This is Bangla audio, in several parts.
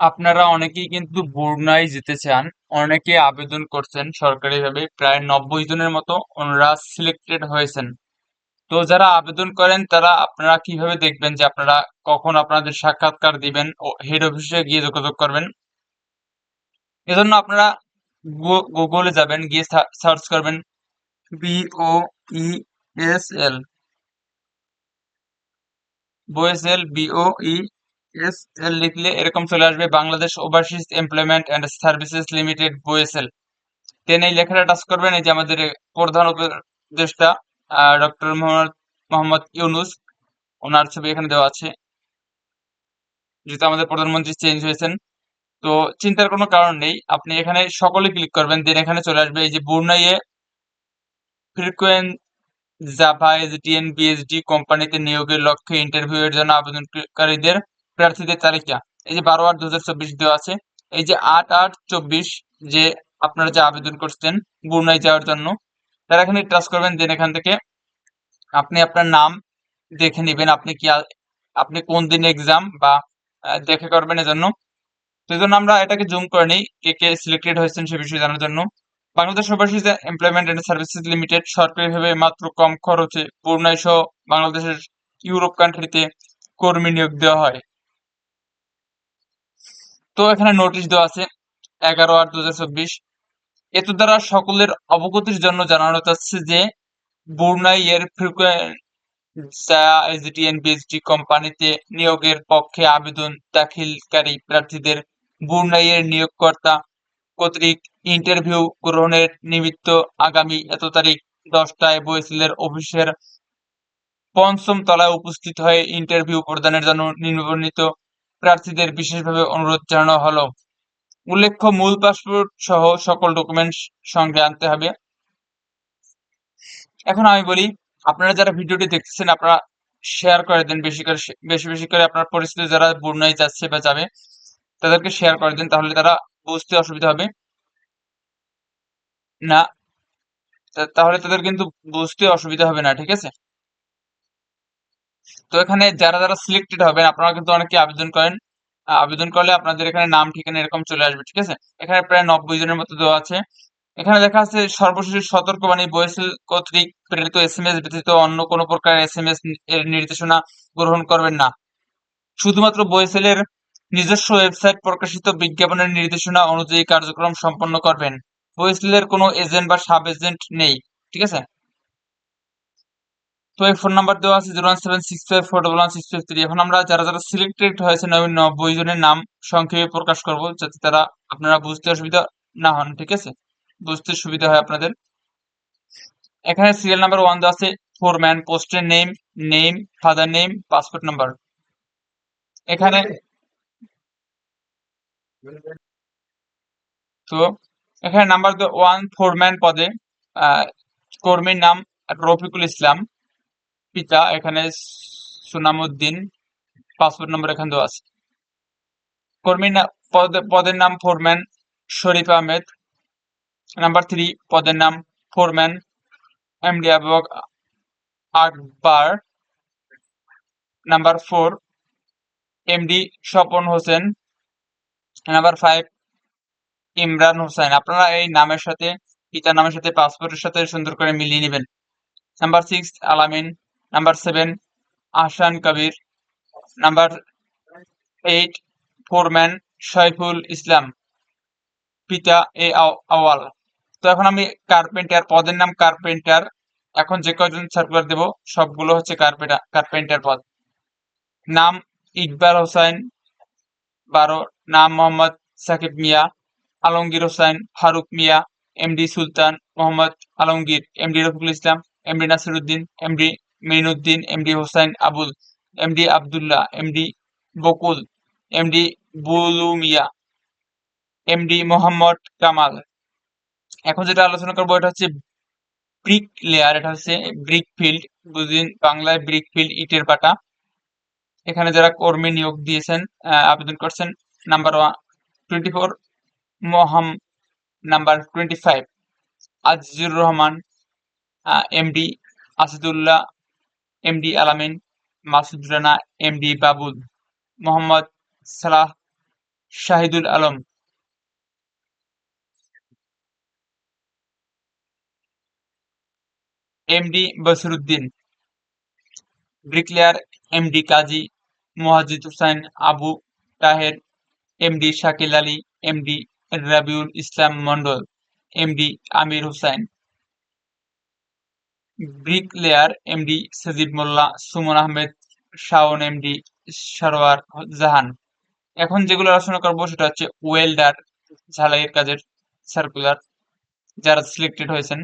আপনারা অনেকেই কিন্তু বরগুনায় যেতে চান, অনেকে আবেদন করছেন সরকারিভাবে, প্রায় নব্বই জনের মতো ওনারা সিলেক্টেড হয়েছেন। তো যারা আবেদন করেন, তারা আপনারা কীভাবে দেখবেন যে আপনারা কখন আপনাদের সাক্ষাৎকার দিবেন ও হেড অফিসে গিয়ে যোগাযোগ করবেন? এজন্য আপনারা গুগলে যাবেন, গিয়ে সার্চ করবেন B O E S L B O E S L লিখলে এরকম চলে আসবে, Bangladesh overseas employment and services limited BOESL then এই লেখাটা টাচ করবেন, এই যে আমাদের প্রধান উপদেষ্টা ডক্টর মোহাম্মদ মোহাম্মদ ইউনুস, ওনার ছবি এখানে দেওয়া আছে। যেহেতু আমাদের প্রধানমন্ত্রী চেঞ্জ হয়েছেন, তো চিন্তার কোনো কারণ নেই, আপনি এখানে সকলে ক্লিক করবেন দেন এখানে চলে আসবে এই যে বুর্নাইয়ে ফ্রিকুয়েন্ট জাভা এসডিএন বিএসডি কোম্পানিতে নিয়োগের লক্ষ্যে ইন্টারভিউ এর জন্য আবেদনকারীদের প্রার্থীদের তালিকা। এই যে বারো আট দু দেওয়া আছে, এই যে আট আট চব্বিশ যে আপনারা যে আবেদন করছেন বুর্নাই যাওয়ার জন্য, তারা এখানে ট্রাস করবেন দেন এখান থেকে আপনি আপনার নাম দেখে নেবেন, আপনি কি আপনি কোন দিন এক্সাম বা দেখে করবেন এজন্য। সেই জন্য আমরা এটাকে জুম করে নিই, কে কে সিলেক্টেড হয়েছেন সে বিষয়ে জানার জন্য। Bangladesh overseas employment and services limited সরকারিভাবে মাত্র কম খরচে পূর্ণায় সহ বাংলাদেশের ইউরোপ কান্ট্রিতে কর্মী নিয়োগ দেওয়া হয়। তো এখানে নোটিশ দেওয়া আছে এগারো আট দু এত দ্বারা সকলের অবগতির জন্য জানানো যাচ্ছে যে বুর্নাই এর ফ্রিকুয়েন্সি কোম্পানিতে নিয়োগের পক্ষে আবেদন দাখিলকারী প্রার্থীদের বুর্নাইয়ের নিয়োগকর্তা কর্তৃক ইন্টারভিউ গ্রহণের নিমিত্ত আগামী এত তারিখ দশটায় বইসিলের অফিসের পঞ্চম তলায় উপস্থিত হয়ে ইন্টারভিউ প্রদানের জন্য নিবন্ধিত প্রার্থীদের বিশেষভাবে অনুরোধ জানানো হলো। উল্লেখ্য, মূল পাসপোর্ট সহ সকল ডকুমেন্ট সঙ্গে আনতে হবে। এখন আমি বলি, আপনারা যারা ভিডিওটি দেখতেছেন, আপনারা শেয়ার করে দেন। বেশি করে বেশি বেশি করে আপনার পরিস্থিতি যারা বন্যায় যাচ্ছে বা যাবে, তাদেরকে শেয়ার করে দেন, তাহলে তারা বুঝতে অসুবিধা হবে। না তাহলে তাদের কিন্তু বুঝতে অসুবিধা হবে না, ঠিক আছে? তো এখানে যারা যারা সিলেক্টেড হবেন, আপনারা কিন্তু অনেকে আবেদন করেন। আবেদন করলে আপনাদের এখানে নাম, ঠিকানা এরকম চলে আসবে, ঠিক আছে? এখানে প্রায় নব্বই জনের মতো দেওয়া আছে। এখানে দেখা আছে, সর্বশেষ সতর্কবাণী বয়েসেল কর্তৃক প্রেরিত এস এম এস ব্যতীত অন্য কোনো প্রকার এস এম এস এর নির্দেশনা গ্রহণ করবেন না। শুধুমাত্র বয়েসেলের নিজস্ব ওয়েবসাইট প্রকাশিত বিজ্ঞাপনের নির্দেশনা অনুযায়ী কার্যক্রম সম্পন্ন করবেন। বয়েসেলের কোনো এজেন্ট বা সাব এজেন্ট নেই, ঠিক আছে? তো এই ফোন নাম্বার দেওয়া আছে zero one seven six five four double one six five three. এখন আমরা যারা যারা সিলেক্টেড হয়েছে নব্বই জনের নাম সংক্ষেপে প্রকাশ করব যাতে তারা আপনারা বুঝতে অসুবিধা না হন, ঠিক আছে? বুঝতে সুবিধা হয় আপনাদের। এখানে সিরিয়াল নাম্বার ওয়ান দেওয়া আছে ফোর ম্যান পোস্টের name name father name passport number এখানে তো এখানে নাম্বার ওয়ান ফোরম্যান পদে কর্মীর নাম রফিকুল ইসলাম। পিতা এখানে সুনামুদ্দিন, পাসপোর্ট নম্বর এখানে দেওয়া আছে। কর্মীর পদের নাম foreman Sharif Ahmed, number three পদের নাম foreman MD Abu Akbar, number four MD Swapan Hossain, number five Imran Hossain. আপনারা এই নামের সাথে, পিতার নামের সাথে, পাসপোর্টের সাথে সুন্দর করে মিলিয়ে নেবেন। Number six Alamin number seven Ahsan Kabir number eight foreman Shaiful Islam পিতা এ আওয়াল। তো এখন আমি কার্পেন্টার পদের নাম কার্পেন্টার এখন যে কয়জন সার্কুলার দেব, সবগুলো হচ্ছে কার্পেন্টার কার্পেন্টার পদ। নাম ইকবাল হোসেন বারো, নাম Mohammad Sakib Mia, Alamgir Hossain Faruk Mia, MD Sultan Mohammad Alamgir, MD Rafiqul Islam, MD Nasiruddin, MD Mainuddin, MD Hossain Abul, MD Abdullah, MD Bakul, MD Bulu Mia MD Mohammad Kamal. এখন যেটা আলোচনা করব, এটা হচ্ছে ব্রিক লেয়ার, এটা হচ্ছে ব্রিক ফিল্ড। বুঝিন বাংলায় ব্রিক ফিল্ড ইটের পাটা। এখানে যারা কর্মী নিয়োগ দিয়েছেন আবেদন করছেন, number one twenty four, Moham, number twenty five, Azizur Rahman MD, Asadullah MD Alamin Masud Rana MD Babul Mohammad Salah Shahidul Alam MD Basiruddin bricklayer MD Kazi Mohajid Hussain Abu Taher MD Shakil Ali MD Rabiul Islam Mondal MD Amir Hussain bricklayer MD Sajib Molla, Sumon Ahmed, Shaon MD Sarwar Jahan. এখন যেগুলো আলোচনা করব সেটা হচ্ছে ওয়েল্ডার, ঝালাইয়ের কাজের সার্কুলার যারা সিলেক্টেড হয়েছেন।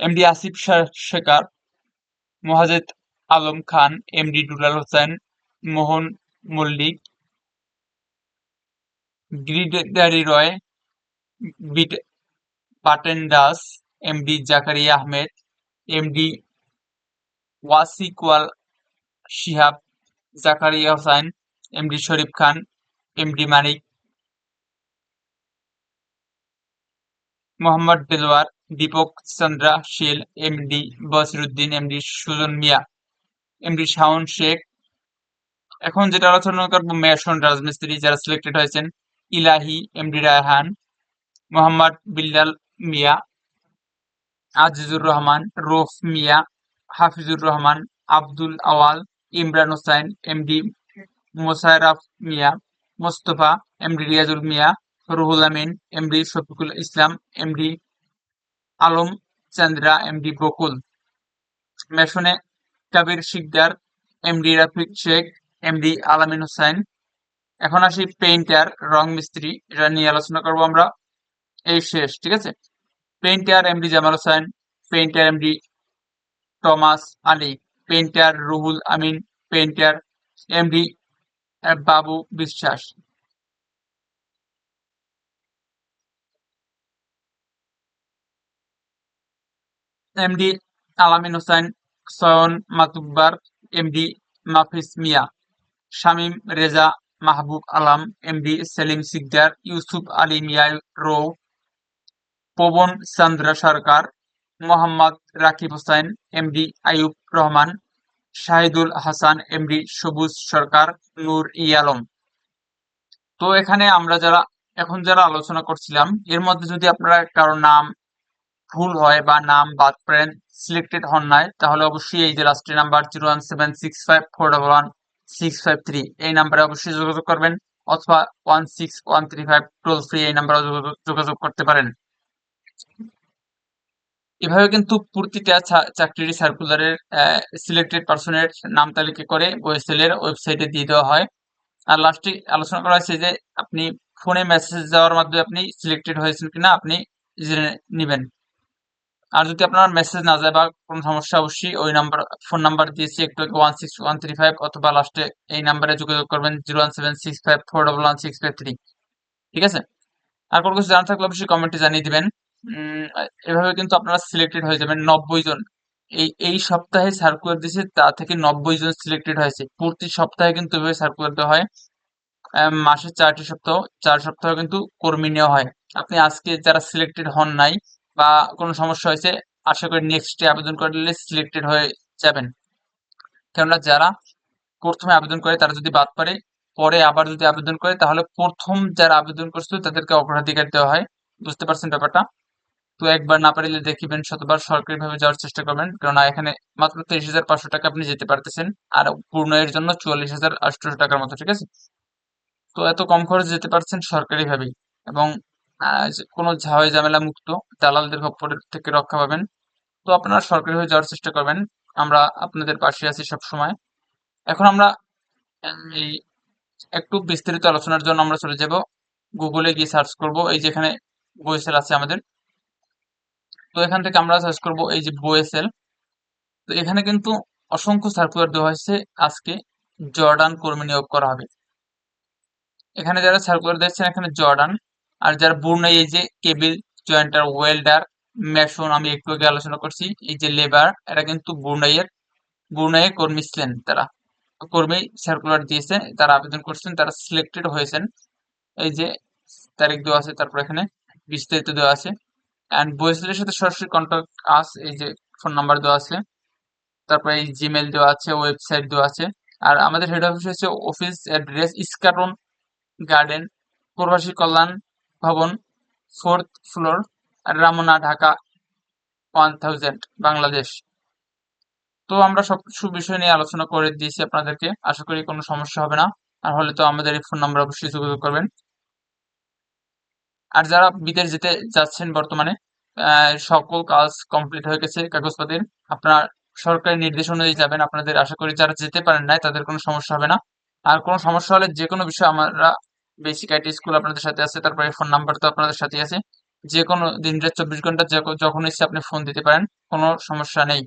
এমডি আসিফ শেখার, মোহাজেদ আলম খান, এমডি দুলাল হোসেন, মোহন মল্লিক গ্রিডারি রয়, বিট পাটেন Das MD Zakaria Ahmed MD ওয়াসিকওয়াল Shihab Zakaria Hossain MD Sharif Khan MD Manik Mohammad Delwar Dipak Chandra Shil MD Basiruddin MD Sujon Mia MD Shaon Sheikh এখন যেটা আলোচনা করব মেশন রাজমিস্ত্রি যারা সিলেক্টেড হয়েছেন, Elahi MD Raihan, Mohammad Billal Mia Azizur Rahman, Rouf Mia, Hafizur Rahman, Abdul Awal, Imran Hossain MD Mosharraf Mia, Mostafa, MD Riazul Mia, Ruhul Amin, MD Shafiqul Islam, MD Alam Chandra, MD Bakul. মেশনে Kabir Sikdar, MD Rafiq Sheikh, MD Alamin Hossain এখন আসি পেইন্টার, রং মিস্ত্রি, এটা নিয়ে আলোচনা করব আমরা। এই শেষ, ঠিক আছে? Painter MD Jamal Hossain painter MD Thomas Ali painter Ruhul Amin painter MD Babu Biswas MD Alamin Hossain Sayon Matubbar MD Mafis Mia Shamim Reza Mahbub Alam MD Selim Sikdar Yusuf Ali Mia rho Pabon Chandra Sarkar, Mohammad Rakib Hossain, MD Ayub Rahman, Shahidul Hasan, MD Sabuj Sarkar, নূর ইয়ালম তো এখানে আমরা যারা, এখন যারা আলোচনা করছিলাম, এর মধ্যে যদি আপনারা কারও নাম ভুল হয় বা নাম বাদ পড়েন সিলেক্টেড হন নাই, তাহলে অবশ্যই এই যে লাস্টের number zero one seven six five four double one six five three এই নাম্বারে অবশ্যই যোগাযোগ করবেন, অথবা one six one three five toll free এই নাম্বারে যোগাযোগ করতে পারেন। এভাবে কিন্তু প্রতিটা চাকরির সার্কুলারের সিলেক্টেড পার্সনের নাম তালিকা করে ওয়েবসাইটের ওয়েবসাইটে দিয়ে দেওয়া হয়। আর লাস্টে আলোচনা করা হয়েছে যে, আপনি ফোনে মেসেজ দেওয়ার মাধ্যমে আপনি সিলেক্টেড হয়েছেন কিনা, আপনি জেনে নেবেন। আর যদি আপনার মেসেজ না যায় বা কোনো সমস্যা, অবশ্যই ওই নাম্বার ফোন নাম্বার দিয়েছি, একটু one six one three five অথবা লাস্টে এই নাম্বারে যোগাযোগ করবেন zero one seven six five four double one six five three ঠিক আছে? আর কোনো কিছু জানা থাকলে অবশ্যই কমেন্টে জানিয়ে দিবেন। এভাবে কিন্তু আপনারা সিলেক্টেড হয়ে যাবেন নব্বই জন। এই এই সপ্তাহে সার্কুলার দিয়েছে তা থেকে নব্বই জন সিলেক্টেড হয়েছে। প্রতি সপ্তাহে কিন্তু এভাবে সার্কুলার দেওয়া হয়। মাসে চারটি সপ্তাহ, চার সপ্তাহ কিন্তু কর্মী নেওয়া হয়। আপনি আজকে যারা সিলেক্টেড হন নাই বা কোনো সমস্যা হয়েছে, আশা করি নেক্সট আবেদন করলে সিলেক্টেড হয়ে যাবেন। কেননা যারা প্রথমে আবেদন করে, তারা যদি বাদ পারে পরে আবার যদি আবেদন করে, তাহলে প্রথম যারা আবেদন করছিল, তাদেরকে অগ্রাধিকার দেওয়া হয়। বুঝতে পারছেন ব্যাপারটা? তো একবার না পারিলে দেখিবেন, শতবার সরকারিভাবে যাওয়ার চেষ্টা করবেন। কেননা এখানে মাত্র তেইশ হাজার পাঁচশো টাকা আপনি যেতে পারতেছেন, আর পূর্ণ এর জন্য চুয়াল্লিশ হাজার আটশোশো টাকার মতো, ঠিক আছে? তো এত কম খরচ যেতে পারছেন সরকারিভাবেই। এবং কোনো ঝাওয়াই ঝামেলা মুক্ত দালালদের খপ্পরের থেকে রক্ষা পাবেন। তো আপনারা সরকারি হয়ে যাওয়ার চেষ্টা করবেন। আমরা আপনাদের পাশে আছি সব সময় এখন আমরা এই একটু বিস্তারিত আলোচনার জন্য আমরা চলে যাব। গুগলে গিয়ে সার্চ করব। এই যেখানে বইসেল আছে আমাদের। তো এখান থেকে আমরা সার্চ করব এই যে বইএসএল তো এখানে কিন্তু অসংখ্য সার্কুলার দেওয়া হয়েছে। আজকে জর্ডান কর্মী নিয়োগ করা হবে। এখানে যারা সার্কুলার দিচ্ছেন এখানে জর্ডান। আর যারা বুর্নাই এই যে কেবিল জয়েন্টার ওয়েল্ডার মেশন আমি একটু আগে আলোচনা করছি। এই যে লেবার এরা কিন্তু বুর্নাইয়ের বুর্নাইয়ে কর্মী ছিলেন তারা। কর্মী সার্কুলার দিয়েছে, তারা আবেদন করছেন, তারা সিলেক্টেড হয়েছেন। এই যে তারিখ দেওয়া আছে, তারপর এখানে বিস্তারিত দেওয়া আছে। অ্যান্ড বয়েসেলের সাথে সরাসরি কন্ট্যাক্ট আস এই যে ফোন নাম্বার দেওয়া আছে। তারপরে এই জিমেল দেওয়া আছে ওয়েবসাইট দেওয়া আছে। আর আমাদের হেড অফিস হচ্ছে office address Eskaton garden Probashi Kalyan Bhaban fourth floor Ramna, Dhaka one thousand Bangladesh. তো আমরা সব কিছু বিষয় নিয়ে আলোচনা করে দিয়েছি আপনাদেরকে। আশা করি কোনো সমস্যা হবে না। আর হলে তো আমাদের এই ফোন নাম্বার অবশ্যই যোগাযোগ করবেন। আর যারা বিদেশ যেতে যাচ্ছেন বর্তমানে সকল কাজ কমপ্লিট হয়ে গেছে কাগজপত্রের। আপনার সরকারি নির্দেশ অনুযায়ী যাবেন। আপনাদের আশা করি যারা যেতে পারেন নাই, তাদের কোনো সমস্যা হবে না। আর কোনো সমস্যা হলে যে কোনো বিষয়ে আমরা বেসিক আইটি স্কুল আপনাদের সাথে আছে, তারপরে ফোন নাম্বার তো আপনাদের সাথে আছে। যে কোনো দিন রাত চব্বিশ ঘণ্টা যখন ইচ্ছে আপনি ফোন দিতে পারেন, কোনো সমস্যা নেই।